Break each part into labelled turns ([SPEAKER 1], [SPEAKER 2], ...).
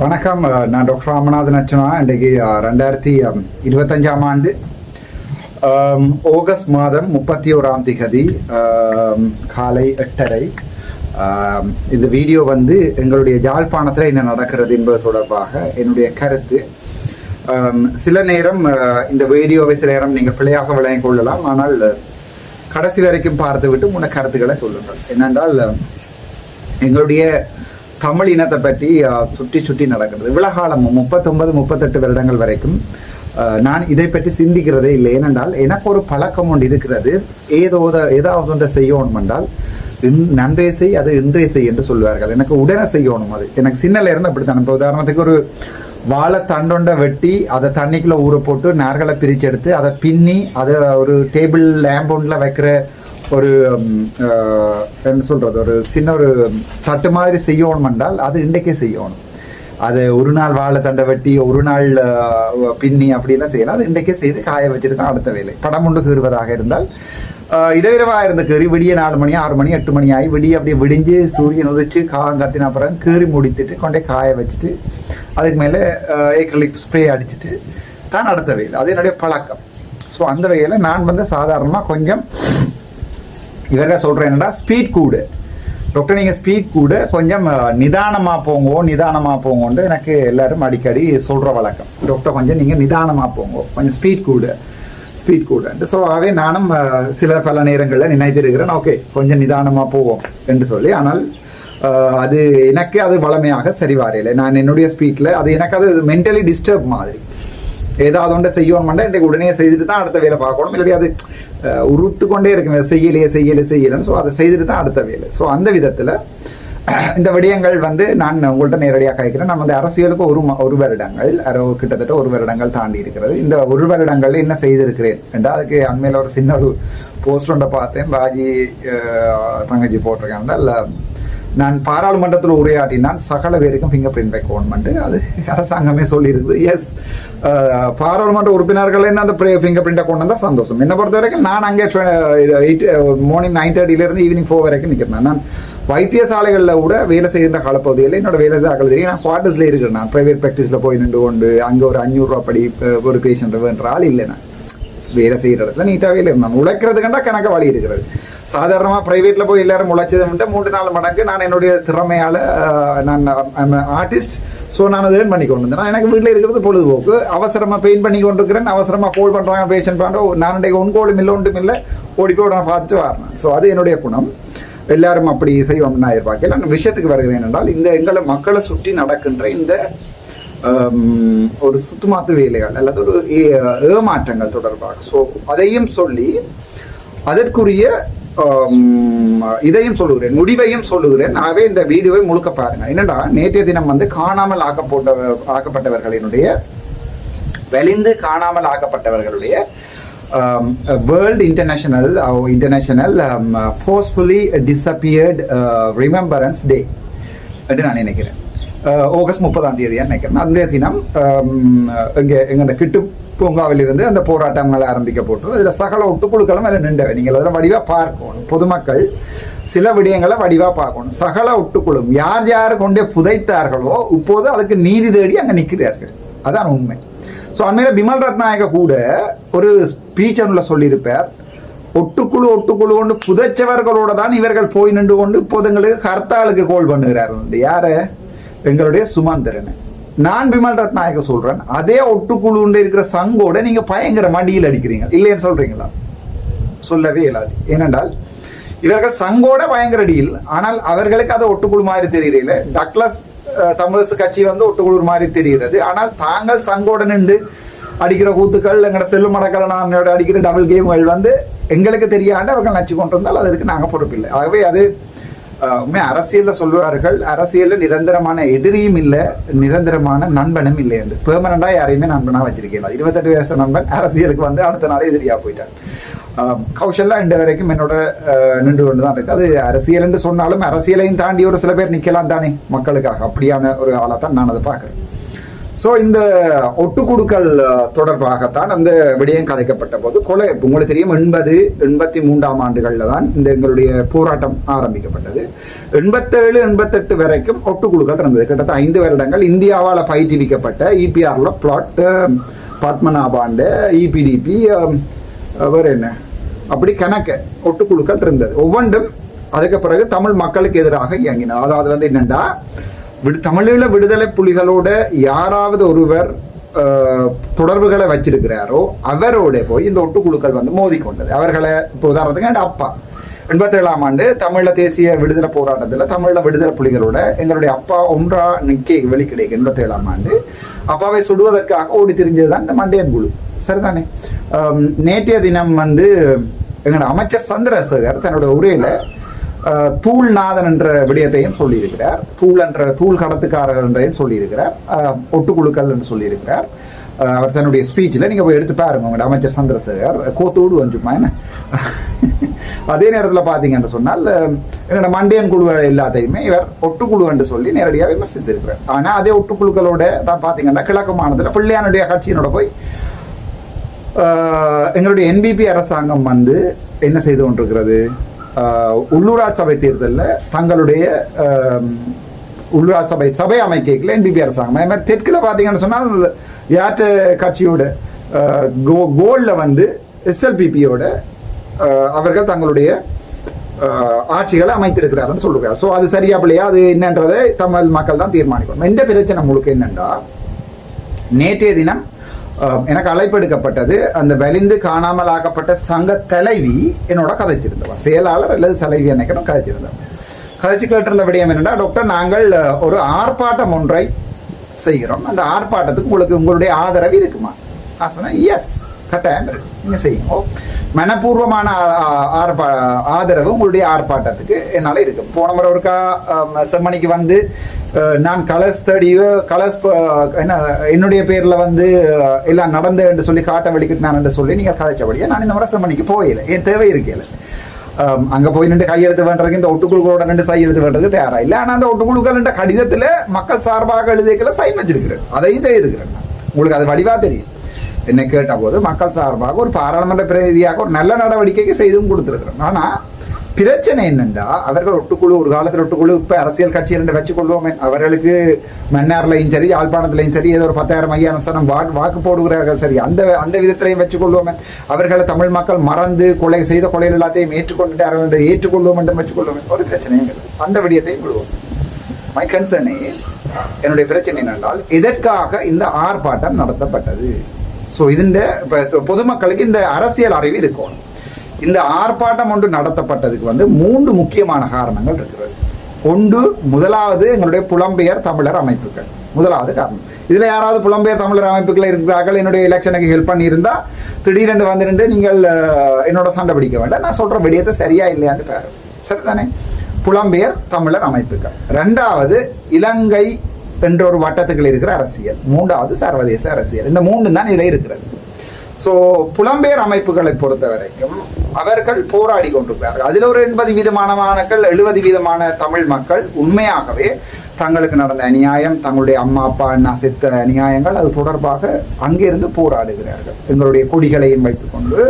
[SPEAKER 1] வணக்கம். நான் டாக்டர் ராமநாதன் அர்ச்சனா. இன்றைக்கு ரெண்டாயிரத்தி இருபத்தஞ்சாம் ஆண்டு ஆகஸ்ட் மாதம் முப்பத்தி ஓராம் திகதி காலை எட்டரை. இந்த வீடியோ வந்து எங்களுடைய யாழ்ப்பாணத்தில் என்ன நடக்கிறது என்பது தொடர்பாக என்னுடைய கருத்து. சில நேரம் இந்த வீடியோவை சில நேரம் நீங்கள் பிழையாக விளங்கிக் கொள்ளலாம். ஆனால் கடைசி வரைக்கும் பார்த்துவிட்டு விட்டு கருத்துக்களை சொல்லுங்கள். என்னென்றால் எங்களுடைய தமிழ் இனத்தை பற்றி சுற்றி சுற்றி நடக்கிறது. இவ்வளவு காலம் முப்பத்தொன்பது முப்பத்தெட்டு வருடங்கள் வரைக்கும் நான் இதை பற்றி சிந்திக்கிறதே இல்லை. ஏனென்றால் எனக்கு ஒரு பழக்கம் ஒன்று இருக்கிறது. ஏதோ ஏதாவது ஒன்றை செய்யணும் என்றால் நன்றே செய் அது இன்றே செய் என்று சொல்வார்கள். எனக்கு உடனே செய்யணும் அது. எனக்கு சின்னல இருந்து அப்படித்தான் இப்போ உதாரணத்துக்கு ஒரு வாழை தண்டொண்டை வெட்டி அதை தண்ணிக்குள்ளே ஊற போட்டு நார்களை பிரித்து எடுத்து அதை பின்னி அதை ஒரு டேபிள் லேம்ப் ஒன்றில் வைக்கிற ஒரு என்ன சொல்கிறது ஒரு சின்ன ஒரு தட்டு மாதிரி செய்யணும் என்றால் அது இன்றைக்கே செய்யணும். அது ஒரு நாள் வாழை தண்டை வெட்டி ஒரு நாள் பின்னி அப்படிலாம் செய்யலாம். அது இன்றைக்கே செய்து காய வச்சுட்டு தான் அடுத்த வேலை. படம் ஒன்று கீறுவதாக இருந்தால் அஹ், இதவிரவா இருந்த கீறி விடிய நாலு மணி ஆறு மணி எட்டு மணி ஆகி விடிய அப்படியே விடிஞ்சு சூரியன் உதிச்சு காகம் அப்புறம் கீறி முடித்துட்டு கொண்டே காய வச்சுட்டு அதுக்கு மேலே ஏக்ரலிக் ஸ்ப்ரே அடிச்சுட்டு தான் அடுத்த வேலை. அது என்னுடைய பழக்கம். ஸோ அந்த வகையில் நான் வந்து சாதாரணமாக கொஞ்சம் இவர்கள் சொல்கிறேன் என்னடா ஸ்பீட் கூடு. டாக்டர் நீங்கள் ஸ்பீட் கூட. கொஞ்சம் நிதானமாக போங்கோ நிதானமாக போங்கோன்னு எனக்கு எல்லாரும் அடிக்கடி சொல்கிற வழக்கம். டாக்டர் கொஞ்சம் நீங்கள் நிதானமாக போங்கோ. கொஞ்சம் ஸ்பீட் கூட. ஸ்பீட் கூடு ஸோ ஆகவே நானும் சில பல நேரங்களில் நினைத்திருக்கிறேன். ஓகே கொஞ்சம் நிதானமாக போவோம் என்று சொல்லி. ஆனால் அது எனக்கு அது வளமையாக சரி வரையில நான் என்னுடைய ஸ்பீட்டில் அது எனக்கு அது மென்டலி டிஸ்டர்ப் மாதிரி. ஏதாவது ஒன்றை செய்யணும்னா இன்றைக்கு உடனே செய்துட்டு தான் அடுத்த வேலை பார்க்கணும். இல்லாட்டி அது அஹ், உறுத்து கொண்டே இருக்கும். செய்யலையே செய்யலை செய்யலைன்னு ஸோ அதை செய்துட்டு தான் அடுத்த வேலை. ஸோ அந்த விதத்தில் இந்த விடயங்கள் வந்து நான் உங்கள்கிட்ட நேரடியாக கேட்கிறேன். நான் வந்து அரசியலுக்கு ஒரு ஒரு வருடங்கள் கிட்டத்தட்ட ஒரு வருடங்கள் தாண்டி இருக்கிறது. இந்த ஒரு வருடங்கள் என்ன செய்திருக்கிறேன் என்றால் அதுக்கு அண்மையில் ஒரு சின்ன ஒரு போஸ்ட் ஒன்றை பார்த்தேன். பாஜி தங்கச்சி போட்டிருக்காங்க இல்லை நான் பாராளுமன்றத்தில் உரையாடினான். சகல பேருக்கும் ஃபிங்கர் பிரிண்ட் வைக்கணுமெண்டு அது அரசாங்கமே சொல்லியிருக்குது எஸ் பாராளுமன்ற உறுப்பினர்கள் என்ன அந்த ஃபிங்கர் பிரிண்டை கொண்டு வந்தால் சந்தோஷம். என்னை பொறுத்த வரைக்கும் நான் அங்கே எயிட் மார்னிங் நைன் தேர்ட்டிலேருந்து ஈவினிங் ஃபோர் வரைக்கும் நிற்கிறேன் நான். வைத்தியசாலைகளில் கூட வேலை செய்கின்ற காலப்பகுதியில் என்னோட வேலை தாக்கல் தெரியும் நான் குவார்ட்டர்ஸில் இருக்கிறேன் நான். ப்ரைவேட் ப்ராக்டிஸில் போய் நின்று கொண்டு அங்கே ஒரு அஞ்சூறுரூவா படி ஒரு பேஷண்ட் வேண்ட ஆள் இல்லை நான். வேலை செய்கிற இடத்துல நீட்டாகவே இருந்தான் உழைக்கிறதுக்கண்டா கணக்க வழி இருக்கிறது. சாதாரணமாக ப்ரைவேட்டில் போய் எல்லாரும் உழைச்சதை விட்டு மூன்று நாலு மடங்கு நான் என்னுடைய திறமையால் நான் ஆர்டிஸ்ட் ஸோ நான் அதை ஏர்ன் பண்ணி கொண்டு வந்தேன் நான் எனக்கு வீட்டில் இருக்கிறது பொழுதுபோக்கு. அவசரமாக பெயிண்ட் பண்ணி கொண்டிருக்கிறேன். அவசரமாக கோல் பண்ணுறாங்க பேஷண்ட் பண்ணுறோம் நான் இன்றைக்கு ஒன் கோலும் இல்லை ஒன்றும் இல்லை. ஓடி போய் நான் பார்த்துட்டு வரேன் ஸோ அது என்னுடைய குணம். எல்லாரும் அப்படி செய்வோம் நான் எதிர்பார்க்கல. நான் விஷயத்துக்கு வருகிறேன் என்றால் இந்த எங்களை மக்களை சுற்றி நடக்கின்ற இந்த ஒரு சுத்துமாத்து வேலைகள் அல்லது ஒரு ஏ- ஏமாற்றங்கள் தொடர்பாக. ஸோ அதையும் சொல்லி அதற்குரிய இதையும் சொல்லுகிறேன் முடிவையும் சொல்லுகிறேன். ஆகவே இந்த வீடியோவை முழுக்க பாருங்க. என்னடா நேற்றைய தினம் வந்து காணாமல் ஆக்கப்பட்ட ஆக்கப்பட்டவர்களினுடைய வெளிந்து காணாமல் ஆக்கப்பட்டவர்களுடைய world international international forcefully disappeared remembrance day என்று நான் நினைக்கிறேன். ஆகஸ்ட் முப்பதாம் தேதியாக நினைக்கிறேன். அன்றைய தினம் இங்கே எங்களோட கிட்டு பூங்காவிலிருந்து அந்த போராட்டங்கள் ஆரம்பிக்கப்பட்டு அதில் சகல ஒட்டுக்குழுக்களும் அதில் நின்றவை. நீங்கள் அதில் வடிவாக பார்க்கணும். பொதுமக்கள் சில விடயங்களை வடிவாக பார்க்கணும். சகல ஒட்டுக்குழும் யார் யார் கொண்டே புதைத்தார்களோ இப்போது அதுக்கு நீதி தேடி அங்கே நிற்கிறார்கள். அதான் உண்மை. ஸோ அண்மையில் பிமல் ரத்நாயக கூட ஒரு ஸ்பீச் ஒன்றில் சொல்லியிருப்பார். ஒட்டுக்குழு ஒட்டுக்குழு கொண்டு புதைச்சவர்களோட தான் இவர்கள் போய் நின்று கொண்டு இப்போது எங்களுக்கு ஹர்த்தாலுக்கு கோல் பண்ணுகிறார். யார்? எங்களுடைய சுமந்திரன். நான் பிமல் ரத்நாயக சொல்றேன். அதே ஒட்டுக்குழு இருக்கிற சங்கோட நீங்க பயங்கர மடியில் அடிக்கிறீங்க. இல்லைன்னு சொல்றீங்களா? சொல்லவே இயலாது. ஏனென்றால் இவர்கள் சங்கோட பயங்கர டீல் ஆனால் அவர்களுக்கு அது ஒட்டுக்குழு மாதிரி தெரியல டக்ளஸ் தமிழரசு கட்சி வந்து ஒட்டுக்குழு மாதிரி தெரிகிறது. ஆனால் தாங்கள் சங்கோட நின்று அடிக்கிற கூத்துக்கள் எங்களோட செல்லு மடக்கலனோட அடிக்கிற டபுள் கேம்கள் வந்து எங்களுக்கு தெரியாண்டு அவர்கள் நச்சு கொண்டு வந்தால் அதற்கு நாங்கள் பொறுப்பில்லை. ஆகவே அது உண்மை அரசியலில் சொல்வார்கள் அரசியலில் நிரந்தரமான எதிரியும் இல்லை நிரந்தரமான நண்பனும் இல்லை என்று. பெர்மனண்டாக யாரையுமே நண்பனாக வச்சிருக்கேன். இருபத்தெட்டு வயசு நண்பன் அரசியலுக்கு வந்து அடுத்த நாளே எதிரியாக போயிட்டார். கௌஷல்லா இன்று வரைக்கும் என்னோட நின்று கொண்டு தான் இருக்கு. அது அரசியல் என்று சொன்னாலும் அரசியலையும் தாண்டி ஒரு சில பேர் நிற்கலாம் தானே மக்களுக்காக. அப்படியான ஒரு ஆளாக தான் நான் அதை பார்க்குறேன். ஸோ இந்த ஒட்டு கொடுக்கல் தொடர்பாகத்தான் அந்த விடயம் கதைக்கப்பட்ட போது கொலை உங்களுக்கு தெரியும் எண்பது எண்பத்தி மூன்றாம் ஆண்டுகளில் தான் இந்த எங்களுடைய போராட்டம் ஆரம்பிக்கப்பட்டது. எண்பத்தேழு எண்பத்தெட்டு வரைக்கும் ஒட்டுக்குழுக்கள் இருந்தது கிட்டத்தட்ட ஐந்து வருடங்கள் இந்தியாவால் பயிற்றுவிக்கப்பட்ட இபிஆரில் பிளாட் பத்மநாபாண்டு இபிடிபி வேறு என்ன? அப்படி கணக்கு ஒட்டுக்குழுக்கள் இருந்தது. ஒவ்வொன்றும் அதுக்கு பிறகு தமிழ் மக்களுக்கு எதிராக இயங்கினது. அதாவது வந்து என்னென்னா விடு தமிழீழ விடுதலை புலிகளோட யாராவது ஒருவர் தொடர்புகளை வச்சிருக்கிறாரோ அவரோட போய் இந்த ஒட்டுக்குழுக்கள் வந்து மோதிக்கொண்டது அவர்களை இப்போ உதாரணத்துக்கு என் அப்பா. எண்பத்தேழாம் ஆண்டு தமிழ தேசிய விடுதலை போராட்டத்தில் தமிழ விடுதலை புலிகளோட எங்களுடைய அப்பா ஒன்றா நிக்கே வெளிக்கிடைக்கு எண்பத்தேழாம் ஆண்டு. அப்பாவை சுடுவதற்காக ஓடி திரிஞ்சது தான் இந்த மண்டையன் குழு. சரிதானே? நேற்றைய தினம் வந்து எங்களோட அமைச்சர் சந்திரசேகர் தன்னோட உரையில தூள்நாதன் என்ற விடயத்தையும் சொல்லியிருக்கிறார். தூள் என்ற தூள் கடத்துக்காரர் என்றையும் சொல்லியிருக்கிறார். ஒட்டுக்குழுக்கள் என்று சொல்லியிருக்கிறார். அவர் தன்னுடைய ஸ்பீச்சில் நீங்கள் போய் எடுத்து பாருங்க உங்களோட அமைச்சர் சந்திரசேகர். கோத்தோடு வந்துமா என்ன? அதே நேரத்தில் பார்த்தீங்கன்னு சொன்னால் என்னோட மண்டையன் மண்டியன் குழு எல்லாத்தையுமே இவர் ஒட்டுக்குழு என்று சொல்லி நேரடியாக விமர்சித்திருக்கிறார். ஆனால் அதே ஒட்டுக்குழுக்களோட தான் பார்த்தீங்கன்னா கிழக்கு மாநிலத்தில் பிள்ளையானுடைய கட்சியினோட போய் எங்களுடைய என்பிபி அரசாங்கம் வந்து என்ன செய்து கொண்டிருக்கிறது? உள்ளூராட்சி சபை தேர்தலில் தங்களுடைய உள்ளூராட்சி சபை சபை அமைக்கல என்பிபி அரசாங்கம். அதே மாதிரி தெற்கில் பார்த்தீங்கன்னு சொன்னால் யாற்ற கட்சியோட கோ கோலில் வந்து எஸ்எல்பிபியோட அவர்கள் தங்களுடைய ஆட்சிகளை அமைத்திருக்கிறார்கள் சொல்லுகிறார் ஸோ அது சரியா பிள்ளையா? அது என்னன்றதை தமிழ் மக்கள் தான் தீர்மானிக்கணும். எந்த பிரச்சனை முழுக்க என்னென்றா நேற்றைய தினம் எனக்கு அழைப்பு எடுக்கப்பட்டது அந்த வலிந்து காணாமல் ஆக்கப்பட்ட சங்க தலைவி என்னோட கதைச்சிருந்தவன் செயலாளர் அல்லது தலைவி நினைக்கிறோம் கதைச்சிருந்தவன் கதைச்சு கேட்டிருந்த விடயம் என்னென்னா டாக்டர் நாங்கள் ஒரு ஆர்ப்பாட்டம் ஒன்றை செய்கிறோம். அந்த ஆர்ப்பாட்டத்துக்கு உங்களுக்கு உங்களுடைய ஆதரவு இருக்குமா? நான் சொன்னேன் எஸ் கட்டாயம் இருக்கு நீங்கள் செய்யும் மனப்பூர்வமான ஆர்ப்பா ஆதரவு உங்களுடைய ஆர்ப்பாட்டத்துக்கு என்னால் இருக்கும் போன முறை ஒருக்கா செம்மணிக்கு வந்து நான் கலர்ஸ் தேடியோ கலர்ஸ் என்ன என்னுடைய பேரில் வந்து எல்லாம் நடந்து என்று சொல்லி காட்ட வெளிக்கிட்டான் என்று சொல்லி நீங்கள் கதைச்சபடியே நான் இந்த முறை செம்மணிக்கு போயில என் தேவை இருக்கல அங்கே போய் நின்று கையெழுத்து வேண்டதுக்கு இந்த ஒட்டுக்குழுக்களோட நின்று கையெழுத்து வேண்டதுக்கு தயாராக இல்லை. ஆனால் அந்த ஒட்டுக்குழுக்கள் என்ற கடிதத்தில் மக்கள் சார்பாக எழுதிக்கல சைன் வச்சிருக்கிறேன் அதையும் செய்திருக்கிறேன் உங்களுக்கு அது வடிவாக தெரியும். என்னை கேட்டபோது மக்கள் சார்பாக ஒரு பாராளுமன்ற பிரதிநிதியாக ஒரு நல்ல நடவடிக்கைக்கு செய்தும் கொடுத்துருக்கிறோம் ஆனால் பிரச்சனை என்னென்றா அவர்கள் ஒட்டுக்குழு ஒரு காலத்தில் ஒட்டுக்குழு இப்போ அரசியல் கட்சி ரெண்டு வச்சுக்கொள்வோமே அவர்களுக்கு மன்னார்லையும் சரி யாழ்ப்பாணத்துலையும் சரி ஏதோ ஒரு பத்தாயிரம் ஐயாயிரம் சனம் வா வாக்கு போடுகிறார்கள் சரி அந்த அந்த விதத்திலையும் வச்சுக்கொள்வோமே அவர்களை தமிழ் மக்கள் மறந்து கொலை செய்த கொலைகள் எல்லாத்தையும் ஏற்றுக்கொண்டு என்று ஏற்றுக்கொள்வோம் என்று வச்சுக்கொள்வோமே ஒரு பிரச்சனையும் இல்லை அந்த விடயத்தையும் விடுவோம் மை கன்சர்ன் இஸ் என்னுடைய பிரச்சனை என்னென்றால் எதற்காக இந்த ஆர்ப்பாட்டம் நடத்தப்பட்டது ஸோ இதுண்ட இப்போ பொதுமக்களுக்கு இந்த அரசியல் அறிவு இருக்கணும் இந்த ஆர்ப்பாட்டம் ஒன்று நடத்தப்பட்டதுக்கு வந்து மூன்று முக்கியமான காரணங்கள் இருக்கிறது. ஒன்று முதலாவது எங்களுடைய புலம்பெயர் தமிழர் அமைப்புகள். முதலாவது காரணம். இதில் யாராவது புலம்பெயர் தமிழர் அமைப்புகள் இருக்கிறார்கள் என்னுடைய எலெக்ஷனுக்கு ஹெல்ப் பண்ணியிருந்தால் திடீரென்று வந்துட்டு நீங்கள் என்னோட சண்டை பிடிக்க வேண்டாம் நான் சொல்கிற விடயத்தை சரியா இல்லையான்னு பேர். சரிதானே? புலம்பெயர் தமிழர் அமைப்புகள். ரெண்டாவது இலங்கை என்ற ஒரு வட்டத்துக்குள் இருக்கிற அரசியல். மூன்றாவது சர்வதேச அரசியல். இந்த மூன்று தான் இதில் இருக்கிறது. ஸோ புலம்பெயர் அமைப்புகளை பொறுத்த வரைக்கும் அவர்கள் போராடி கொண்டிருக்கிறார்கள். அதில் ஒரு எண்பது வீதமான மாணக்கள் எழுபது வீதமான தமிழ் மக்கள் உண்மையாகவே தங்களுக்கு நடந்த அநியாயம் தங்களுடைய அம்மா அப்பா அண்ணா செத்த அநியாயங்கள் அது தொடர்பாக அங்கிருந்து போராடுகிறார்கள். எங்களுடைய கொடிகளையும் வைத்துக்கொண்டு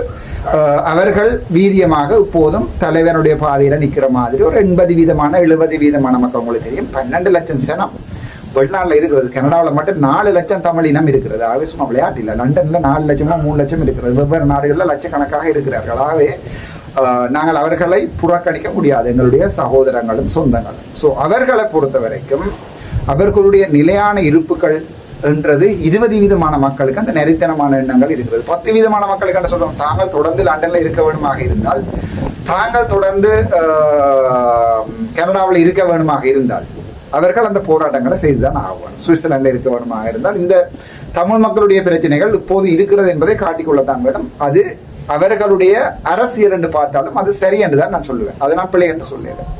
[SPEAKER 1] அவர்கள் வீரியமாக இப்போதும் தலைவனுடைய பாதையில் நிற்கிற மாதிரி ஒரு எண்பது வீதமான எழுபது வீதமான மக்கள் உங்களுக்கு தெரியும் பன்னெண்டு லட்சம் சனம். வெளிநாட்டில் இருக்கிறது கனடாவில் மட்டும் நாலு லட்சம் தமிழ் இனம் இருக்கிறது. ஆகவே சும்மா விளையாட்டு இல்லை. லண்டனில் நாலு லட்சமோ மூணு லட்சம் இருக்கிறது. வெவ்வேறு நாடுகளில் லட்சக்கணக்காக இருக்கிறார்கள். ஆகவே நாங்கள் அவர்களை புறக்கணிக்க முடியாது. எங்களுடைய சகோதரங்களும் சொந்தங்களும். ஸோ அவர்களை பொறுத்த வரைக்கும் அவர்களுடைய நிலையான இருப்புகள் என்றது இருபது வீதமான மக்களுக்கு அந்த நெறித்தனமான எண்ணங்கள் இருக்கிறது. பத்து வீதமான மக்களுக்கு என்ன சொல்றோம்? தாங்கள் தொடர்ந்து லண்டனில் இருக்க வேணுமாக இருந்தால் தாங்கள் தொடர்ந்து கனடாவில் இருக்க வேணுமாக இருந்தால் அவர்கள் அந்த போராட்டங்களை செய்துதான் ஆகணும். சுவிட்சர்லாண்டில் இருக்க இருந்தால் இந்த தமிழ் மக்களுடைய பிரச்சனைகள் இப்போது இருக்கிறது என்பதை காட்டிக்கொள்ளத்தான் வேணும் அது அவர்களுடைய அரசியல் என்று பார்த்தாலும் அது சரி என்று தான் நான் சொல்லுவேன். அதை நான் பிள்ளை என்று சொல்லுவேன்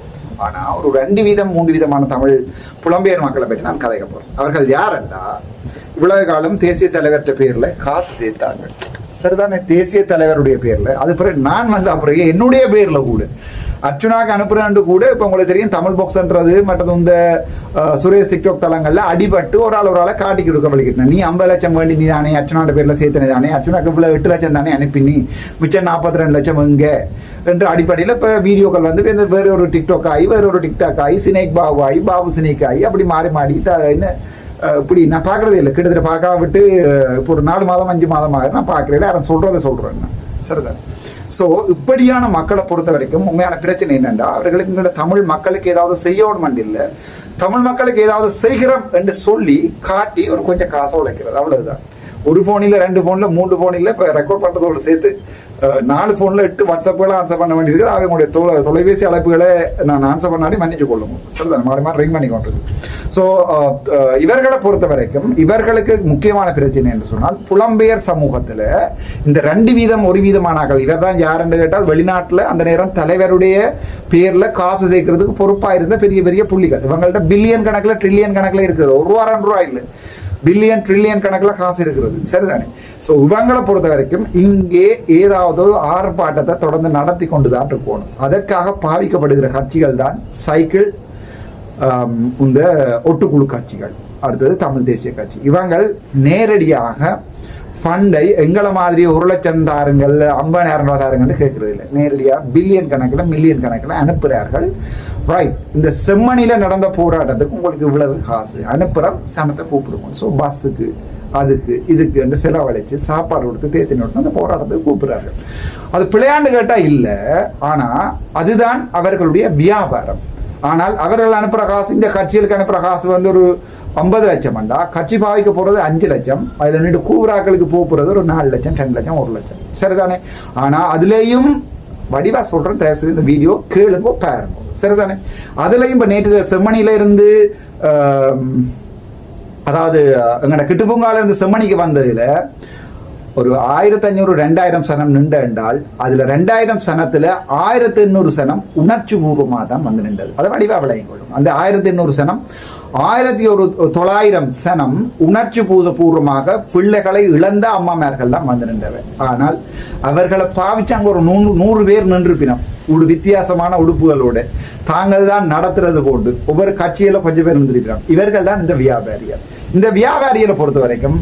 [SPEAKER 1] ஆனால் ஒரு ரெண்டு வீதம் மூன்று விதமான தமிழ் புலம்பெயர் மக்களை பற்றி நான் கதைக்க போகிறேன் அவர்கள் யார் என்றா இவ்வளவு காலம் தேசிய தலைவர்கிட்ட பேரில் காசு சேர்த்தாங்க. சரிதானே? தேசிய தலைவருடைய பேரில். அது பிறகு நான் வந்த பிறகு என்னுடைய பேரில் கூட. அர்ச்சுனாக்கு அனுப்புறேன்னு கூட இப்போ உங்களுக்கு தெரியும் தமிழ் பாக்ஸ்ன்றது மற்றது இந்த சுரேஷ் டிக்டாக் தளங்களில் அடிபட்டு ஒரு ஆள் ஒரு ஆளை காட்டி கொடுக்க வலிக்கிட்டேன் நீ ஐம்பது லட்சம் வேண்டி நீ தானே அர்ச்சுனாட பேரில் சேர்த்தனே தானே அர்ச்சனாக்கு இவ்வளோ எட்டு லட்சம் தானே அனுப்பி நீ மிச்சம் நாற்பத்தி ரெண்டு லட்சம் இங்கே என்ற அடிப்படையில் இப்போ வீடியோக்கள் வந்து வேறு ஒரு டிக்டாக் ஆகி வேற ஒரு டிக்டாக் ஆகி சினேக் பாபு ஆகி பாபு சினேக் ஆகி அப்படி மாறி மாறி த என்ன இப்படி நான் பார்க்குறதே இல்லை. கிட்டத்தட்ட பார்க்காம விட்டு இப்போ ஒரு நாலு மாதம் அஞ்சு மாதம் ஆகுது. நான் பார்க்குறேன். யாரும் சொல்கிறத சொல்கிறேன் சரிதான்? ஸோ இப்படியான மக்களை பொறுத்த வரைக்கும் உண்மையான பிரச்சனை என்னென்னா அவர்களுக்கு தமிழ் மக்களுக்கு ஏதாவது செய்யணும் இல்லை. தமிழ் மக்களுக்கு ஏதாவது செய்கிறோம் என்று சொல்லி காட்டி ஒரு கொஞ்சம் காசை உழைக்கிறது. அவ்வளவுதான். ஒரு ஃபோனில் ரெண்டு ஃபோனில் மூன்று ஃபோனில் இப்போ ரெக்கார்ட் பண்ணுறதோடு சேர்த்து நாலு ஃபோனில் எட்டு வாட்ஸ்அப்புகளை ஆன்சர் பண்ண வேண்டியிருக்குது. அவங்களுடைய தொலை தொலைபேசி அழைப்புகளை நான் ஆன்சர் பண்ணாடி மன்னிச்சு கொள்ளுங்க சரிதான்? மாறி மாறி ரிங் பண்ணி கொண்டிருக்கு. ஸோ இவர்களை பொறுத்த வரைக்கும் இவர்களுக்கு முக்கியமான பிரச்சனை என்று சொன்னால் புலம்பெயர் சமூகத்தில் இந்த ரெண்டு வீதம் ஒரு வீதமானார்கள் இவர் தான் யாருன்னு கேட்டால் வெளிநாட்டில் அந்த நேரம் தலைவருடைய பேரில் காசு சேர்க்கறதுக்கு பொறுப்பாக இருந்த பெரிய பெரிய புள்ளிகள். இவங்கள்ட்ட பில்லியன் கணக்கில் ட்ரில்லியன் கணக்கில் இருக்குது ஒரு ரூபா ரெண்டு ரூபா இல்லை. பில்லியன் ட்ரில்லியன் கணக்கில் காசு இருக்கிறது. சரிதானே? ஸோ இவங்களை பொறுத்த வரைக்கும் இங்கே ஏதாவது ஒரு ஆர்ப்பாட்டத்தை தொடர்ந்து நடத்தி கொண்டு தான் இருக்கணும் அதற்காக பாவிக்கப்படுகிற கட்சிகள் தான் சைக்கிள் இந்த ஒட்டுக்குழு கட்சிகள். அடுத்தது தமிழ் தேசிய கட்சி. இவங்கள் நேரடியாக ஃபண்டை எங்களை மாதிரி ஒரு லட்சம் தாருங்கள் ஐம்பதாயிரம் ரூபா தாருங்கள்னு கேட்கறது இல்லை நேரடியாக பில்லியன் கணக்கில் மில்லியன் கணக்கில் அனுப்புகிறார்கள் ரைட் இந்த செம்மணியில் நடந்த போராட்டத்துக்கு உங்களுக்கு இவ்வளவு காசு. அனுப்புகிறோம் சனத்தை கூப்பிடுவோம். ஸோ பஸ்ஸுக்கு அதுக்கு இதுக்கு என்று செலவழித்து சாப்பாடு கொடுத்து தேத்தி கொடுத்து அந்த போராட்டத்தை கூப்பிடுறார்கள். அது பிள்ளையாண்டு கேட்டால் இல்லை. ஆனால் அதுதான் அவர்களுடைய வியாபாரம். ஆனால் அவர்கள் அனுப்புகிற காசு இந்த கட்சிகளுக்கு அனுப்புகிற காசு வந்து ஒரு ஐம்பது லட்சம் வந்தா கட்சி பாவிக்க போகிறது அஞ்சு லட்சம். அதில் நின்று கூவுராக்களுக்கு போக போகிறது ஒரு நாலு லட்சம் ரெண்டு லட்சம் ஒரு லட்சம். சரிதானே? ஆனால் அதுலேயும் வடிவா சொல்கிறேன் தயவு செய்து இந்த வீடியோ கேளுங்கோ பாருங்க சரிதானே? அதுலேயும் இப்போ நேற்று செம்மணியில இருந்து அதாவது எங்களோட கிட்டுப்பூங்கால இருந்து செம்மணிக்கு வந்ததுல ஒரு ஆயிரத்தி ஐநூறு ரெண்டாயிரம் சனம் நின்று என்றால் அதுல ரெண்டாயிரம் சனத்துல ஆயிரத்தி எண்ணூறு சனம் உணர்ச்சி பூர்வமாக தான் வந்து நின்றது. அதை வடிவா விளையும் கொள்ளும் அந்த ஆயிரத்தி எண்ணூறு சனம் ஆயிரத்தி ஒரு தொள்ளாயிரம் சனம் உணர்ச்சி பூர்வமாக பிள்ளைகளை இழந்த அம்மாமார்கள் தான் வந்து நின்றவை ஆனால் அவர்களை பாவிச்சு அங்கே ஒரு நூறு நூறு பேர் நின்றுப்பினம் ஒரு வித்தியாசமான உடுப்புகளோடு. தாங்கள் தான் நடத்துறது போட்டு ஒவ்வொரு கட்சியில கொஞ்சம் பேர் இருந்திருக்கிறாங்க இவர்கள் தான் இந்த வியாபாரிகள். இந்த வியாபாரிகளை பொறுத்த வரைக்கும்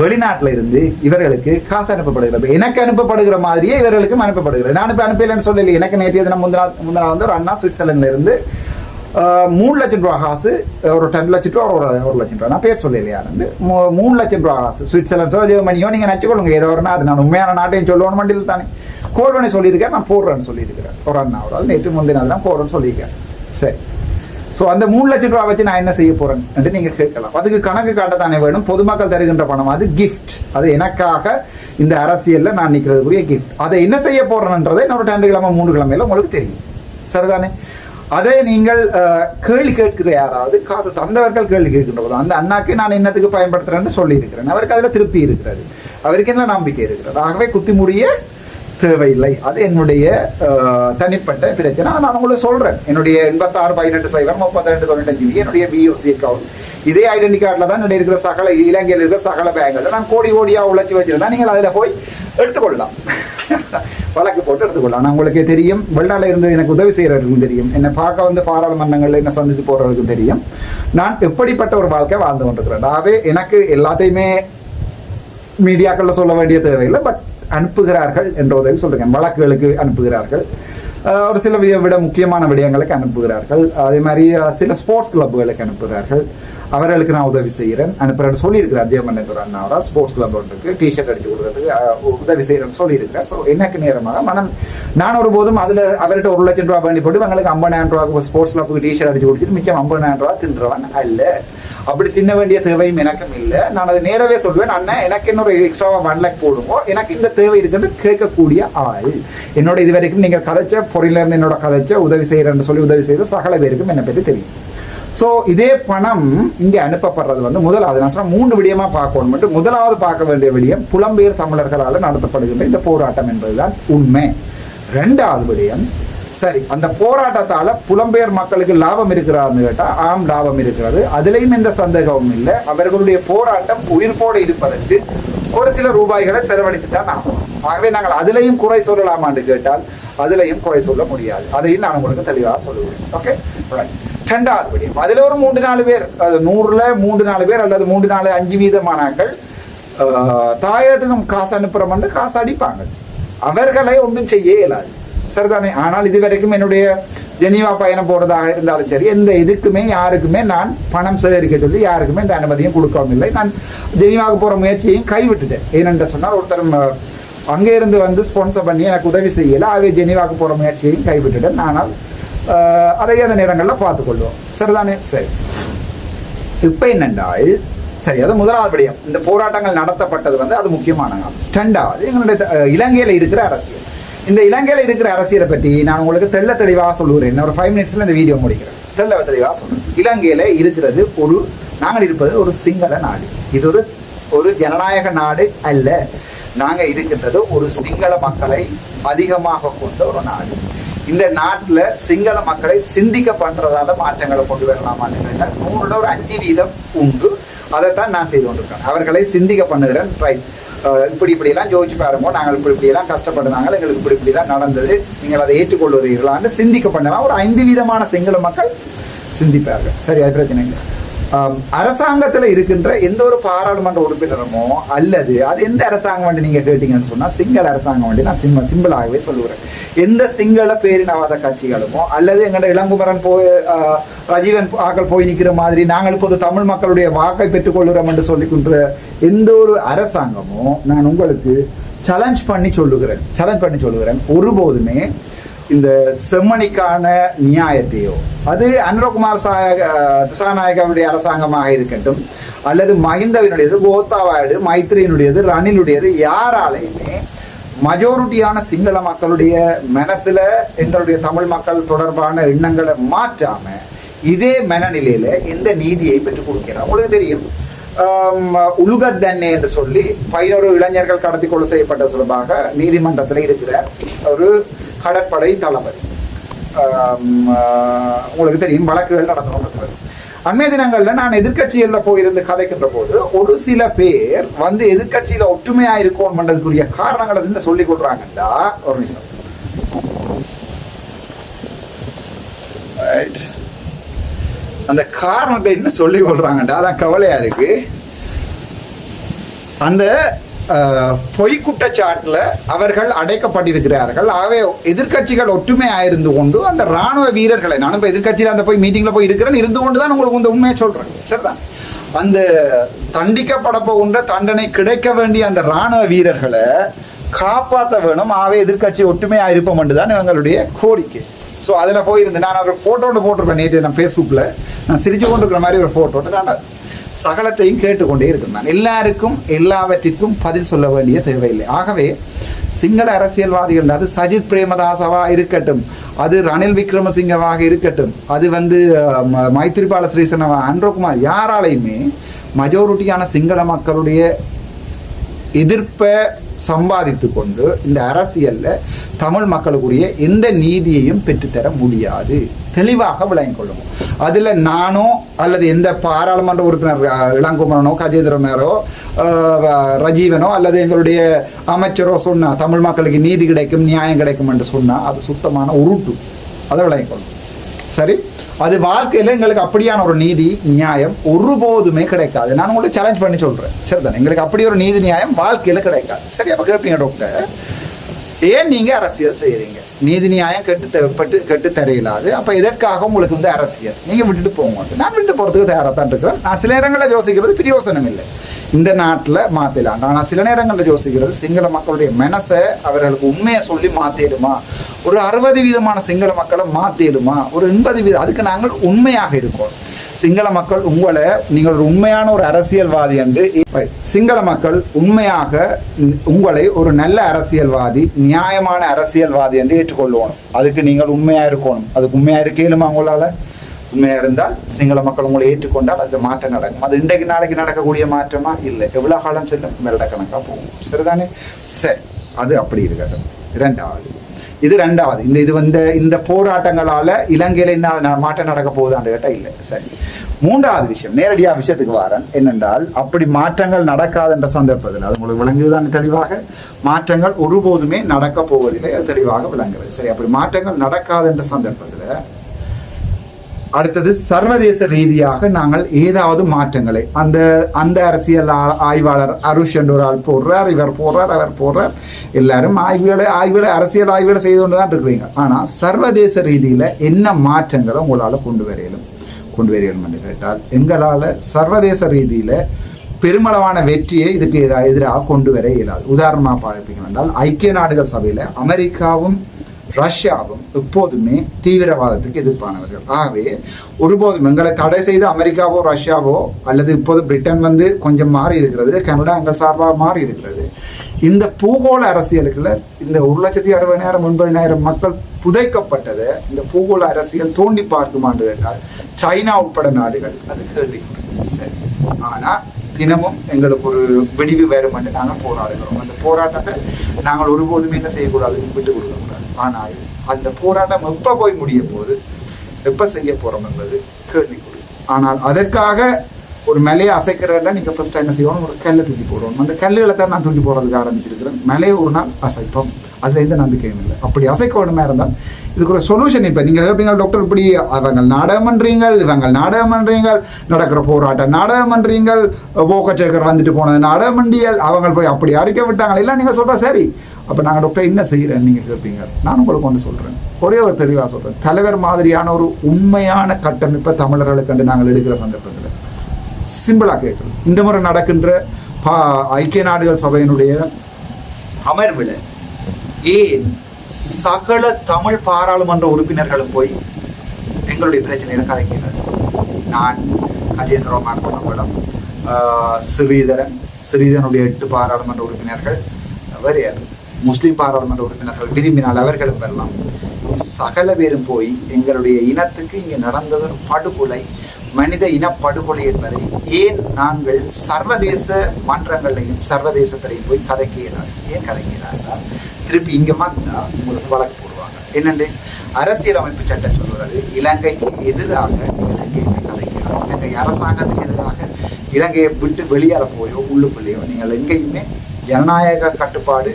[SPEAKER 1] வெளிநாட்டில் இருந்து இவர்களுக்கு காசு அனுப்பப்படுகிறது. எனக்கு அனுப்பப்படுகிற மாதிரியே இவர்களுக்கும் அனுப்பப்படுகிறது. நான் இப்போ அனுப்பலைன்னு சொல்லலை. எனக்கு நேற்றைய தினம் முந்தினா முந்தினா வந்து ஒரு அண்ணா சுவிட்சர்லாந்துல இருந்து மூணு லட்சம் ரூபா காசு ஒரு ரெண்டு லட்சம் ரூபா ஒரு ஒரு லட்சம் ரூபா. நான் பேர் சொல்லலையா யாருன்னு. மூணு லட்சம் ரூபா காசு. சுவிட்சர்லாண்ட்ஸோ ஜெர்மனியோ நீங்கள் நினச்சிக்கொள்ளுங்க ஏதோ ஒரு நாடு. நான் உண்மையான நாட்டையும் சொல்லணும் மண்டியில் தானே. கோல் பண்ணி சொல்லியிருக்கேன் நான் போடுறேன்னு சொல்லியிருக்கிறேன். ஒரு அண்ணா ஒரு ஆள். நேற்று முந்தின நாள் தான் போடுறேன்னு சொல்லியிருக்கேன் சரி. ஸோ அந்த மூணு லட்சம் ரூபா வச்சு நான் என்ன செய்ய போகிறேன் என்று கேட்கலாம். அதுக்கு கணக்கு காட்டத்தானே வேணும். பொதுமக்கள் தருகின்ற பணம். அது கிஃப்ட் அது எனக்காக இந்த அரசியலில் நான் நிற்கிறதுக்குரிய கிஃப்ட் அதை என்ன செய்ய போறேன்றதை இன்னொரு ரெண்டு கிழமை மூணு கிழமையில உங்களுக்கு தெரியும். சரிதானே? அதை நீங்கள் கேள்வி கேட்கிற யாராவது காசு தந்தவர்கள் கேள்வி கேட்கின்ற போது அந்த அண்ணாக்கு நான் என்னத்துக்கு பயன்படுத்துறேன்னு சொல்லியிருக்கிறேன். அவருக்கு அதில் திருப்தி இருக்கிறது. அவருக்கு என்ன நம்பிக்கை இருக்கிறது? ஆகவே குத்தி முடிய தேவையில்லை. அது என்னுடைய தனிப்பட்ட பிரச்சனை. நான் உங்களுக்கு சொல்கிறேன் என்னுடைய எண்பத்தாறு பதினெட்டு சைபர் முப்பத்தி ரெண்டு தொண்ணூத்தஞ்சு என்னுடைய பிஓசி அக்கௌண்ட் இதே ஐடென்டி கார்டில் தான் என்னுடைய இருக்கிற சகல இலங்கையில் இருக்கிற சகல பேங்கில் நான் கோடி கோடியாக உழைச்சி வச்சிருந்தா நீங்கள் அதில் போய் எடுத்துக்கொள்ளலாம். வழக்கு போட்டு எடுத்துக்கொள்ளலாம். நான் உங்களுக்கு தெரியும் வெளிநாட்டில் இருந்து எனக்கு உதவி செய்கிறவர்களுக்கும் தெரியும். என்னை பார்க்க வந்து பாராளுமன்றங்களில் என்ன சந்தித்து போகிறவர்களுக்கும் தெரியும். நான் எப்படிப்பட்ட ஒரு வாழ்க்கை வாழ்ந்து கொண்டிருக்கிறேன். ஆகவே எனக்கு எல்லாத்தையுமே மீடியாக்களில் சொல்ல வேண்டிய தேவையில்லை பட் அனுப்புகிறார்கள் என்ற உதவி சொல்றேன். வழக்குகளுக்கு அனுப்புகிறார்கள். ஒரு சில விட விட முக்கியமான விடயங்களுக்கு அனுப்புகிறார்கள். அதே மாதிரி சில ஸ்போர்ட்ஸ் கிளப்புகளுக்கு அனுப்புகிறார்கள். அவர்களுக்கு நான் உதவி செய்கிறேன். அனுப்புறேன்னு சொல்லியிருக்கிறார். ஜெயமன்னேஸ்வர அண்ணா அவரால் ஸ்போர்ட்ஸ் கிளப் ஒன்றுக்கு டிஷர்ட் அடிச்சு கொடுக்குறதுக்கு உதவி செய்கிறேன்னு சொல்லியிருக்கிறார். ஸோ எனக்கு நேரமாக மனம் நான் ஒருபோதும் அதில் அவர்கிட்ட ஒரு லட்சம் ரூபா வேண்டி போட்டு எங்களுக்கு ஐம்பதாயிரம் ரூபாய்க்கு ஸ்போர்ட்ஸ் கிளப்புக்கு டிஷர்ட் அடிச்சு கொடுத்துட்டு மிச்சம் ஐம்பதாயிரம் ரூபா தின்றவன் அல்ல. அப்படி தின்ன வேண்டிய தேவையும் எனக்கும் இல்லை. நான் அதை நேரவே சொல்லுவேன் அண்ணன் எனக்கு இன்னொரு எக்ஸ்ட்ராவா ஒன் லேக் போடுவோம் எனக்கு இந்த தேவை இருக்குன்னு கேட்கக்கூடிய ஆள். என்னோட இது வரைக்கும் நீங்கள் கதைச்ச பொறியில இருந்து என்னோட கதைச்ச உதவி செய்கிறேன்னு சொல்லி உதவி செய்த சகல பேருக்கும் என்னை பற்றி தெரியும். ஸோ இதே பணம் இங்கே அனுப்பப்படுறது வந்து முதலாவது. நான் சொன்ன மூணு விடியமாக பார்க்கணும் மட்டும். முதலாவது பார்க்க வேண்டிய விடயம் புலம்பெயர் தமிழர்களால் நடத்தப்படுகின்ற இந்த போராட்டம் என்பதுதான் உண்மை. ரெண்டாவது விடயம் சரி அந்த போராட்டத்தால புலம்பெயர் மக்களுக்கு லாபம் இருக்கிறார்னு கேட்டா ஆம் லாபம் இருக்கிறது. அதுலேயும் எந்த சந்தேகமும் இல்லை. அவர்களுடைய போராட்டம் உயிர்ப்போடு இருப்பதற்கு ஒரு சில ரூபாய்களை செலவழித்து தான் ஆகும் ஆகவே நாங்கள் அதிலையும் குறை சொல்லலாமான்னு கேட்டால் அதுலயும் குறை சொல்ல முடியாது. அதையும் நான் உங்களுக்கு தெளிவாக சொல்லுவேன் ஓகே ரெண்டாவது விடயம். அதுல ஒரு மூன்று நாலு பேர் அது நூறுல மூன்று நாலு பேர் அல்லது மூன்று நாலு அஞ்சு வீதமானாக்கள் ஆஹ், தாயகத்துக்கு காசு அனுப்புறோம்னு காசு அடிப்பாங்க. அவர்களை ஒன்றும் செய்ய இயலாது. சரிதானே? ஆனால் இதுவரைக்கும் என்னுடைய ஜெனீவா பயணம் போறதாக இருந்தாலும் சரி எந்த இதுக்குமே யாருக்குமே நான் பணம் சேகரிக்க சொல்லி யாருக்குமே இந்த அனுமதியும் கொடுக்கவும் இல்லை. நான் ஜெனீவாவுக்கு போற முயற்சியையும் கைவிட்டுட்டேன். ஏனென்று சொன்னால் ஒருத்தர் அங்கே இருந்து வந்து ஸ்பான்சர் பண்ணி எனக்கு உதவி செய்யல. ஆகவே ஜெனீவாவுக்கு போற முயற்சியையும் கைவிட்டுட்டேன். ஆனால் அதை அந்த நேரங்களில் பார்த்துக்கொள்வோம் சரிதானே? சரி. இப்ப என்னென்றால் சரி அது முதலாவது விடயம். இந்த போராட்டங்கள் நடத்தப்பட்டது வந்து அது முக்கியமானது ரெண்டாவது எங்களுடைய இலங்கையில் இலங்கையில இருக்கிற அரசியல். இந்த இலங்கையில் இருக்கிற அரசியலை பற்றி நான் உங்களுக்கு தெள்ள தெளிவாக சொல்லுகிறேன். இன்னும் ஒரு ஃபைவ் மினிட்ஸில் இந்த வீடியோ முடிக்கிறேன். தெள்ள தெளிவாக சொல்கிறேன் இலங்கையில் இருக்கிறது ஒரு நாங்கள் இருப்பது ஒரு சிங்கள நாடு. இது ஒரு ஒரு ஜனநாயக நாடு அல்ல. நாங்கள் இருக்கின்றது ஒரு சிங்கள மக்களை அதிகமாக கொண்ட ஒரு நாடு. இந்த நாட்டில் சிங்கள மக்களை சிந்திக்க பண்ணுறதால மாற்றங்களை கொண்டு வரலாமான்னு கேட்டால் நூறுல ஒரு அஞ்சு வீதம் உண்டு. அதைத்தான் நான் செய்து கொண்டிருக்கேன் அவர்களை சிந்திக்க பண்ணுகிறேன். ரைட் இப்படி இப்படிலாம் ஜோதிச்சு பாருங்க. நாங்கள் இப்படி இப்படிலாம் கஷ்டப்படுறாங்க எங்களுக்கு இப்படி இப்படிலாம் நடந்தது. நீங்கள் அதை ஏற்றுக்கொள்வீர்களான்னு சிந்திக்க பண்ணலாம் ஒரு ஐந்து விதமான சிங்கள மக்கள் சிந்திப்பார்கள். சரி அது பிரச்சனை இல்லை. அரசாங்கத்தில் இருக்கின்ற எந்த ஒரு பாராளுமன்ற உறுப்பினருமோ அல்லது அது எந்த அரசாங்கம் வண்டி நீங்கள் கேட்டீங்கன்னு சொன்னால் சிங்கள அரசாங்கம் வண்டி நான் சிம்ம சிம்பிளாகவே சொல்லுகிறேன். எந்த சிங்கள பேரினவாத கட்சிகளுமோ அல்லது எங்களோட இளங்குமரன் போய் ரஜீவன் ஆக்கள் போய் நிற்கிற மாதிரி நாங்கள் இப்போது தமிழ் மக்களுடைய வாக்கை பெற்றுக்கொள்கிறோம் என்று சொல்லிக்கொண்ட எந்த ஒரு அரசாங்கமும் நான் உங்களுக்கு சலஞ்ச் பண்ணி சொல்லுகிறேன் சலஞ்ச் பண்ணி சொல்லுகிறேன். ஒருபோதுமே இந்த செம்மணிக்கான நியாயத்தையோ அது அனுரகுமார் சாய திசாநாயகவுடைய அரசாங்கமாக இருக்கட்டும் அல்லது மஹிந்தவினுடையது கோத்தாவாயுடு மைத்ரியினுடையது ரணிலுடையது யாராலையுமே மஜோரிட்டியான சிங்கள மக்களுடைய மனசுல எங்களுடைய தமிழ் மக்கள் தொடர்பான எண்ணங்களை மாற்றாம இதே மனநிலையில எந்த நீதியை பெற்றுக் கொடுக்கிறார்? உங்களுக்கு தெரியும். உலுகத் தன்னை என்று சொல்லி பதினோரு இளைஞர்கள் கடத்தி கொலை செய்யப்பட்ட தொடர்பாக நீதிமன்றத்தில் இருக்கிறார் ஒரு கடற்படை தளபதி. உங்களுக்கு தெரியும் வழக்குகள் நடந்து கொண்டிருக்கிறது. அண்மைய தினங்களில் நான் எதிர்கட்சிகளில் போயிருந்து கதைக்கின்ற போது ஒரு சில பேர் வந்து எதிர்கட்சியில் ஒற்றுமையாக இருக்கோம் பண்ணுறதுக்குரிய காரணங்களை சின்ன சொல்லி கொடுறாங்கடா ஒரு நிமிஷம். அந்த காரணத்தை என்ன சொல்லி கொள்றாங்கடா அதான் கவலையா இருக்கு. அந்த பொய் குற்றச்சாட்டில் அவர்கள் அடைக்கப்பட்டிருக்கிறார்கள். ஆகவே எதிர்க்கட்சிகள் ஒற்றுமையாக இருந்து கொண்டு அந்த ராணுவ வீரர்களை நானும் இப்போ எதிர்க்கட்சியில் அந்த போய் மீட்டிங்கில் போய் இருக்கிறேன் இருந்து கொண்டு தான் உங்களுக்கு இந்த உண்மையை சொல்கிறேன் சரிதான்? அந்த தண்டிக்கப்பட போகின்ற தண்டனை கிடைக்க வேண்டிய அந்த ராணுவ வீரர்களை காப்பாற்ற வேணும். ஆகவே எதிர்க்கட்சி ஒற்றுமையாக இருப்போம் என்று தான் எங்களுடைய கோரிக்கை. ஸோ அதில் போயிருந்து நான் ஒரு ஃபோட்டோ ஒன்று போட்டிருப்பேன் நேற்று நான் ஃபேஸ்புக்கில் நான் சிரிச்சு கொண்டு இருக்கிற மாதிரி ஒரு ஃபோட்டோ நான் சகலத்தையும் கேட்டுக்கொண்டே இருக்கின்றான் எல்லாருக்கும் எல்லாவற்றிற்கும் பதில் சொல்ல வேண்டிய தேவையில்லை. ஆகவே சிங்கள அரசியல்வாதிகள் அது சஜித் பிரேமதாசவா இருக்கட்டும் அது ரணில் விக்ரமசிங்கவாக இருக்கட்டும் அது வந்து ம- மைத்திரிபால ஸ்ரீசனவா அன்றகுமார் யாராலையுமே மஜோரிட்டியான சிங்கள மக்களுடைய எதிர்ப்பை சம்பாதித்து கொண்டு இந்த அரசியலில் தமிழ் மக்களுக்குரிய எந்த நீதியையும் பெற்றுத்தர முடியாது. தெளிவாக விளங்கிக் கொள்ளும். அதில் நானோ அல்லது எந்த பாராளுமன்ற உறுப்பினர் இளங்குமரனோ கஜேந்திரனோ ரஜீவனோ அல்லது எங்களுடைய அமைச்சரோ சொன்னால் தமிழ் மக்களுக்கு நீதி கிடைக்கும் நியாயம் கிடைக்கும் என்று சொன்னால் அது சுத்தமான உருட்டு. அதை விளங்கிக் கொள்ளும். சரி? அது வாழ்க்கையில எங்களுக்கு அப்படியான ஒரு நீதி நியாயம் ஒருபோதுமே கிடைக்காது. நான் உங்களுக்கு சேலஞ்ச் பண்ணி சொல்றேன். சரிதானே? எங்களுக்கு அப்படி ஒரு நீதி நியாயம் வாழ்க்கையில கிடைக்காது. சரி அப்போ கேட்பீங்க டாக்டர் ஏன் நீங்க அரசியல் செய்யறீங்க? நீதி நியாயம் கெட்டு பட்டு கெட்டு தரையிலாது. அப்ப எதற்காக உங்களுக்கு வந்து அரசியல்? நீங்க விட்டுட்டு போங்க. நான் விட்டு போறதுக்கு தயாராக தான் இருக்கிறேன். நான் சில நேரங்களில் யோசிக்கிறது பிரியோசனம் இல்லை. இந்த நாட்டில் மாத்தலாம் ஆனால் சில நேரங்களில் யோசிக்கிறது சிங்கள மக்களுடைய மனசை அவர்களுக்கு உண்மையை சொல்லி மாத்திடுமா? ஒரு அறுபது வீதமான சிங்கள மக்களை மாத்திடுமா ஒரு எண்பது வீதம் அதுக்கு நாங்கள் உண்மையாக இருக்கோம். சிங்கள மக்கள் உங்களை நீங்கள் ஒரு உண்மையான ஒரு அரசியல்வாதி என்று சிங்கள மக்கள் உண்மையாக உங்களை ஒரு நல்ல அரசியல்வாதி நியாயமான அரசியல்வாதி என்று ஏற்றுக்கொள்ளுவோம் அதுக்கு நீங்கள் உண்மையா இருக்கணும். அதுக்கு உண்மையா இருக்கேனுமா உங்களால? உண்மையா இருந்தால் சிங்கள மக்கள் உங்களை ஏற்றுக்கொண்டால் அது மாற்றம் நடக்கும். அது இன்றைக்கு நாளைக்கு நடக்கக்கூடிய மாற்றமா? இல்லை. எவ்வளவு காலம் செல்லும்? வருடக்கணக்கா போகும். சரிதானே? சரி. அது அப்படி இருக்காது இரண்டாவது. இது ரெண்டாவது. இந்த இது வந்து இந்த போராட்டங்களால இலங்கையில என்ன ந- மாற்றம் நடக்க போகுதான்னு கேட்டா இல்லை. சரி. மூன்றாவது விஷயம் நேரடியா விஷயத்துக்கு வரேன். என்னென்றால் அப்படி மாற்றங்கள் நடக்காது என்ற சந்தர்ப்பத்தில் அது உங்களுக்கு விளங்குதுதான் தெளிவாக மாற்றங்கள் ஒருபோதுமே நடக்க போவதில்லை. அது தெளிவாக விளங்குறது சரி அப்படி மாற்றங்கள் நடக்காது என்ற சந்தர்ப்பத்தில் அடுத்தது சர்வதேச ரீதியாக நாங்கள் ஏதாவது மாற்றங்களை அந்த அந்த அரசியல் ஆய்வாளர் அருஷ் என்று ஒரு ஆள் போடுறார் இவர் போடுறார் அவர் போடுறார். எல்லாரும் ஆய்வுகளை ஆய்வுகளை அரசியல் ஆய்வுகளை செய்து கொண்டு தான் இருக்கிறீங்க. ஆனால் சர்வதேச ரீதியில் என்ன மாற்றங்களை உங்களால் கொண்டு வரையலும் கொண்டு வரையலும் என்று கேட்டால் எங்களால் சர்வதேச ரீதியில் பெருமளவான வெற்றியை இதுக்கு எதிராக கொண்டு வர இயலாது. உதாரணமாக பார்ப்பீங்க என்றால் ஐக்கிய நாடுகள் சபையில் அமெரிக்காவும் ரஷ்யாவும் எப்போதுமே தீவிரவாதத்துக்கு எதிர்ப்பானவர்கள். ஆகவே ஒருபோதும் எங்களை தடை செய்த அமெரிக்காவோ ரஷ்யாவோ அல்லது இப்போது பிரிட்டன் வந்து கொஞ்சம் மாறி இருக்கிறது கனடா எங்கள் சார்பாக மாறி இருக்கிறது. இந்த பூகோள அரசியலுக்குள்ள இந்த ஒரு லட்சத்தி அறுபதாயிரம் ஒன்பதாயிரம் மக்கள் புதைக்கப்பட்டதை இந்த பூகோள அரசியல் தோண்டி பார்க்குமான்னு கேட்டால் சைனா உட்பட நாடுகள் அது கேள்வி சரி. ஆனால் தினமும் எங்களுக்கு ஒரு வெடிவு வேறும் என்று நாங்கள் போராடுகிறோம். அந்த போராட்டத்தை நாங்கள் ஒருபோதுமே என்ன செய்யக்கூடாது? விட்டு கொடுக்கக்கூடாது. ஆனால் அந்த போராட்டம் எப்போ போய் முடிய போது எப்போ செய்ய போகிறோம் என்பது கேள்விக்குறி. ஆனால் அதற்காக ஒரு மலையை அசைக்கிறேன்னா நீங்கள் ஃபஸ்ட்டாக என்ன செய்யணும்? ஒரு கல்லை தூக்கி போடணும். அந்த கல்லுகளை தான் நான் தூக்கி போடுறதுக்கு ஆரம்பிச்சிருக்கிறேன். மலையை ஒரு நாள் அசைப்போம். அதில் எந்த நம்பிக்கையும் இல்லை. அப்படி அசைக்க வேணுமா இருந்தால் இதுக்கு ஒரு சொல்யூஷன் இப்போ நீங்கள் கேட்பீங்க டாக்டர் இப்படி அவங்க நாடகம் பண்ணுறீங்கள் இவங்க நாடகம் பண்ணுறீங்கள் நடக்கிற போராட்டம் நாடகம் பண்ணுறீங்கள் போக்கச்சேக்கர் வந்துட்டு போனது நாடகமண்டியல் அவங்க போய் அப்படி அறிக்க விட்டாங்க இல்லை நீங்கள் சொல்கிற சரி. அப்போ நாங்கள் டாக்டர் என்ன செய்கிறேன் நீங்கள் கேட்பீங்க நான் உங்களுக்கு ஒன்று சொல்கிறேன் ஒரே ஒரு தெளிவாக சொல்கிறேன் தலைவர் மாதிரியான ஒரு உண்மையான கட்டமைப்பை தமிழர்களுக்கு கண்டு நாங்கள் எடுக்கிற சந்தர்ப்பத்தில். சிம்பிளாக கேட்குறோம் இந்த முறை நடக்கின்ற பா ஐக்கிய நாடுகள் சபையினுடைய அமர்வில் ஏன் சகல தமிழ் பாராளுமன்ற உறுப்பினர்களும் போய் எங்களுடைய பிரச்சனையில கதைக்கிறார் நான் அஜேந்திரகுமார் பொன்னம்பலம் ஸ்ரீதரன் ஸ்ரீதரனுடைய எட்டு பாராளுமன்ற உறுப்பினர்கள் வரையார் முஸ்லீம் பாராளுமன்ற உறுப்பினர்கள் விரும்பினால் அவர்களும் வரலாம். சகல பேரும் போய் எங்களுடைய இனத்துக்கு இங்கே நடந்தது ஒரு படுகொலை மனித இனப்படுகொலை என்பதை ஏன் நாங்கள் சர்வதேச மன்றங்களையும் சர்வதேசத்திலையும் போய் கதைக்கிறார்? ஏன் கதைக்கிறார்கள் திருப்பி இங்கே வந்தா உங்களுக்கு வழக்கு போடுவாங்க. என்னண்டு? அரசியலமைப்பு சட்டம் சொல்கிறது இலங்கைக்கு எதிராக இலங்கையை கதைக்கிறார். இலங்கை அரசாங்கத்துக்கு எதிராக இலங்கையை விட்டு வெளியேற போயோ உள்ளுக்குள்ளேயோ நீங்கள் எங்கேயுமே ஜனநாயக கட்டுப்பாடு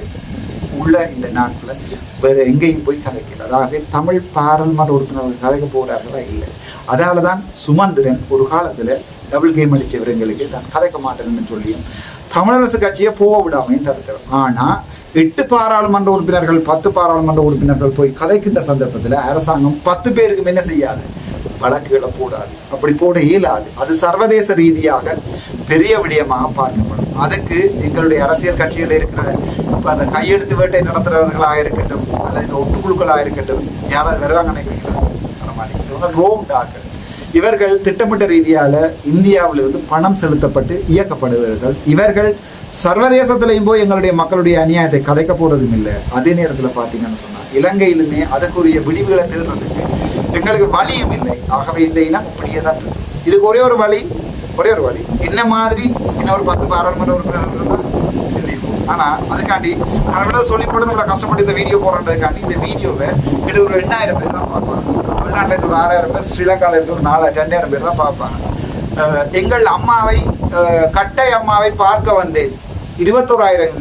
[SPEAKER 1] உள்ள இந்த நாட்டில் வேறு எங்கேயும் போய் கதைக்கல அதாவது தமிழ் பாராளுமன்ற உறுப்பினர்கள் கதைக்க போகிறார்களா இல்லை. அதனால தான் சுமந்திரன் ஒரு காலத்தில் டபுள் கேம் அடித்தவர்களுக்கு நான் கதைக்க மாட்டேன்னு சொல்லியும் தமிழரசு கட்சியை போக விடாமையும் தடுக்கிறோம் ஆனால் எட்டு பாராளுமன்ற உறுப்பினர்கள் பத்து பாராளுமன்ற உறுப்பினர்கள் போய் கதைக்கின்ற சந்தர்ப்பத்தில் அரசாங்கம் பத்து பேருக்கு என்ன செய்யாது? வழக்குகளை போடாது. அப்படி போட இயலாது. அது சர்வதேச ரீதியாக பெரிய விடயமாக பார்க்கப்படும். அதுக்கு எங்களுடைய அரசியல் கட்சியில் இருக்கிற இப்போ அந்த கையெழுத்து வேட்டை நடத்துகிறவர்களாக இருக்கட்டும் அல்லது இந்த ஒட்டுக்குழுக்களாக இருக்கட்டும் யாராவது வருவாங்க நினைக்கிறீங்களா? வரமாட்டேங்குது. ரோம் டாக்கர் இவர்கள் திட்டமிட்ட ரீதியால இந்தியாவிலிருந்து பணம் செலுத்தப்பட்டு இயக்கப்படுவார்கள் இவர்கள் சர்வதேசத்திலையும் போய் எங்களுடைய மக்களுடைய அநியாயத்தை கதைக்க போறதும் இல்லை. அதே நேரத்தில் பார்த்தீங்கன்னு சொன்னா இலங்கையிலுமே அதற்குரிய விடிவுகளை தேடுறதுக்கு எங்களுக்கு வழியும் இல்லை. ஆகவே இந்த இனம் இப்படியே தான் இருக்கு. இதுக்கு ஒரே ஒரு வழி ஒரே ஒரு வழி. என்ன மாதிரி? இன்னொரு பத்து பாராளுமன்ற உறுப்பினர்கள் இருந்தால் ஆனால் அதுக்காண்டி அதை விட சொல்லி நம்மளை கஷ்டப்பட்டு இந்த வீடியோ போடுறதுக்காண்டி இந்த வீடியோவை கிட்ட ஒரு எண்ணாயிரம் பேர் தான் பார்ப்பாங்க. தமிழ்நாட்டில் இருந்து ஒரு ஆறாயிரம் பேர் ஸ்ரீலங்காவில் இருந்து ஒரு நாலு ரெண்டாயிரம் பேர் தான் பார்ப்பாங்க. எங்கள் அம்மாவை கட்டை அம்மாவை பார்க்க வந்தேன். இருபத்தோராயிரம்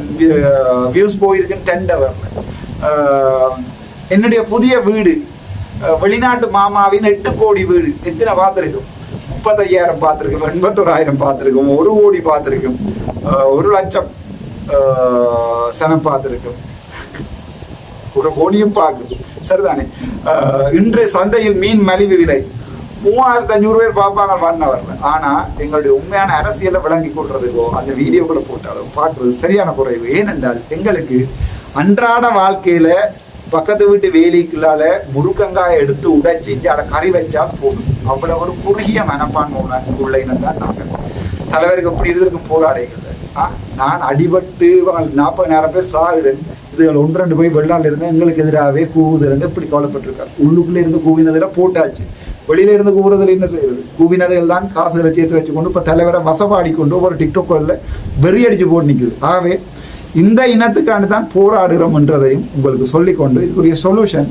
[SPEAKER 1] வியூஸ் போயிருக்குன்னு டென் ஹவரில் என்னுடைய புதிய வீடு வெளிநாட்டு மாமாவின் எட்டு கோடி வீடு. எத்தனை பார்த்துருக்கும்? முப்பத்தையாயிரம் பார்த்துருக்கோம் எண்பத்தோராயிரம் பார்த்துருக்கோம் ஒரு கோடி பார்த்துருக்கோம். ஒரு லட்சம். சனம் பார்த்துருக்கோம். ஒரு கோடியும் பார்க்குது. சரிதானே? இன்று சந்தையில் மீன் மலிவு விலை. மூவாயிரத்தி அஞ்சூறு பேர் பார்ப்பாங்க ஒன் ஹவர்ல ஆனா எங்களுடைய உண்மையான அரசியலை விளங்கி கொள்றதுக்கோ அந்த வீடியோக்களை போட்டாலோ பார்க்கறது சரியான குறைவு. ஏனென்றால் எங்களுக்கு அன்றாட வாழ்க்கையில பக்கத்து வீட்டு வேலிக்குள்ளால முருக்கங்காயை எடுத்து உடைச்சி அதை கறி வச்சா போதும். அவ்வளவு ஒரு குறுகிய மனப்பான்மை உள்ள உள்ள இனம் தான் நாங்கள். தலைவருக்கு எப்படி இருந்திருக்கும் போராடைகள்? நான் அடிபட்டு நாற்பதாயிரம் பேர் சாகுறேன். இதுகள் ஒன்று ரெண்டு போய் வெளிநாட்டில் இருந்து எங்களுக்கு எதிராகவே கூவுதுன்னு இப்படி கவலைப்பட்டிருக்காரு. உள்ளுக்குள்ளே இருந்து கூவினதில் போட்டாச்சு. வெளியில இருந்து கூவுறதுல என்ன செய்யறது கூவினதைகள் தான் காசுகளை சேர்த்து வச்சுக்கொண்டு இப்போ தலைவரை வசப்பாடி கொண்டு ஒரு டிக்டாக்ல வெறி அடிச்சு போட்டு நிற்குது ஆகவே இந்த இனத்துக்காண்டு தான் போராடுகிறோம் என்றதையும் உங்களுக்கு சொல்லிக்கொண்டு இதுக்குரிய சொல்யூஷன்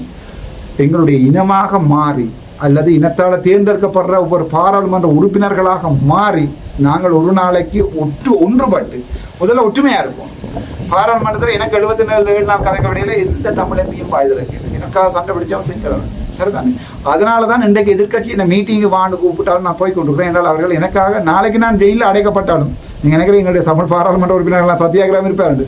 [SPEAKER 1] எங்களுடைய இனமாக மாறி அல்லது இனத்தால் தேர்ந்தெடுக்கப்படுற ஒவ்வொரு பாராளுமன்ற உறுப்பினர்களாக மாறி நாங்கள் ஒரு நாளைக்கு ஒற்று ஒன்றுபட்டு முதல்ல ஒற்றுமையாக இருப்போம். பாராளுமன்றத்தில் எனக்கு எழுபத்தி நாலு ஏழு நாள் கதைக்க வழியில் எந்த தமிழ் எம்பியும் பாய்தல் எனக்காக சண்டை பிடிச்சவன் சிங்களவன் சரிதானே? அதனால தான் இன்றைக்கு எதிர்கட்சி இந்த மீட்டிங்கு வாண்டு கூப்பிட்டாலும் நான் போய் கொண்டிருக்கிறேன். என்றால் அவர்கள் எனக்காக நாளைக்கு நான் ஜெயிலில் அடைக்கப்பட்டாலும் நீங்கள் நினைக்கிறீங்க எங்களுடைய தமிழ் பாராளுமன்ற உறுப்பினர்கள்லாம் சத்தியாகிரகம் இருப்பாரு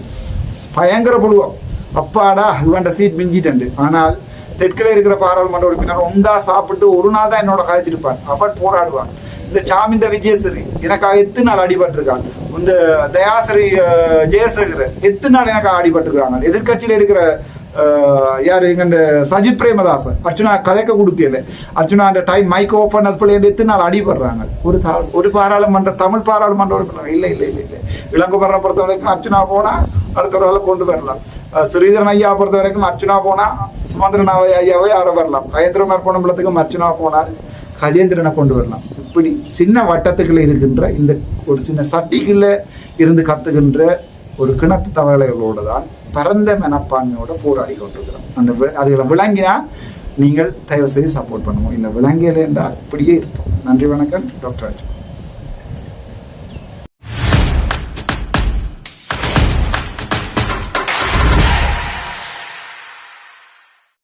[SPEAKER 1] பயங்கர புழுவம். அப்பாடா இவன்ட சீட் மிஞ்சிட்டு ஆனால் தெற்கில் இருக்கிற பாராளுமன்ற உறுப்பினர் ஒன்றா சாப்பிட்டு ஒரு நாள் தான் என்னோட கதைச்சிருப்பான் அப்ப போராடுவான். இந்த சாமிந்த விஜயசரி எனக்காக எத்தனை நாள் அடிபட்டிருக்கான்? இந்த தயாசரி ஜெயசகர் எத்து எத்தனை நாள் எனக்காக அடிபட்டிருக்காங்க? எதிர்க்கட்சியில் இருக்கிற யார்? எங்கண்ட சஜித் பிரேமதாசன் அர்ச்சுனா கதைக்க கொடுக்கல. அர்ச்சுனா அந்த டைம் மைக் ஓஃப் பண்ணது போல எத்து நாள் அடிபடுறாங்க? ஒரு தா- ஒரு பாராளுமன்ற தமிழ் பாராளுமன்ற உறுப்பினர். இல்லை இல்லை இல்லை இல்லை. இளங்குமரனை பொறுத்த வரைக்கும் அர்ச்சுனா போனால் அடுத்த ஒரு கொண்டு வரலாம். ஸ்ரீதரன் ஐயா பொறுத்த வரைக்கும் அர்ச்சுனா போனா சுமந்திரன் ஐயாவை யாரை வரலாம். கயந்திரமார் பொன்னம்பலத்துக்கும் அர்ச்சுனா போனால் கஜேந்திரனை கொண்டு வரலாம். இப்படி சின்ன வட்டத்துக்குள்ள இருக்கின்ற இந்த ஒரு சின்ன சட்டிக்குள்ள இருந்து கத்துகின்ற ஒரு கிணத்து தவளைகளோடு தான் பரந்த மனப்பான்மையோட போராடி கொண்டிருக்கிறோம். அந்த வி- அதுகளை விளங்கினா நீங்கள் தயவு செய்து சப்போர்ட் பண்ணுவோம் இந்த விளங்கியல் என்றால் அப்படியே இருப்போம். நன்றி வணக்கம். டாக்டர் ராஜ்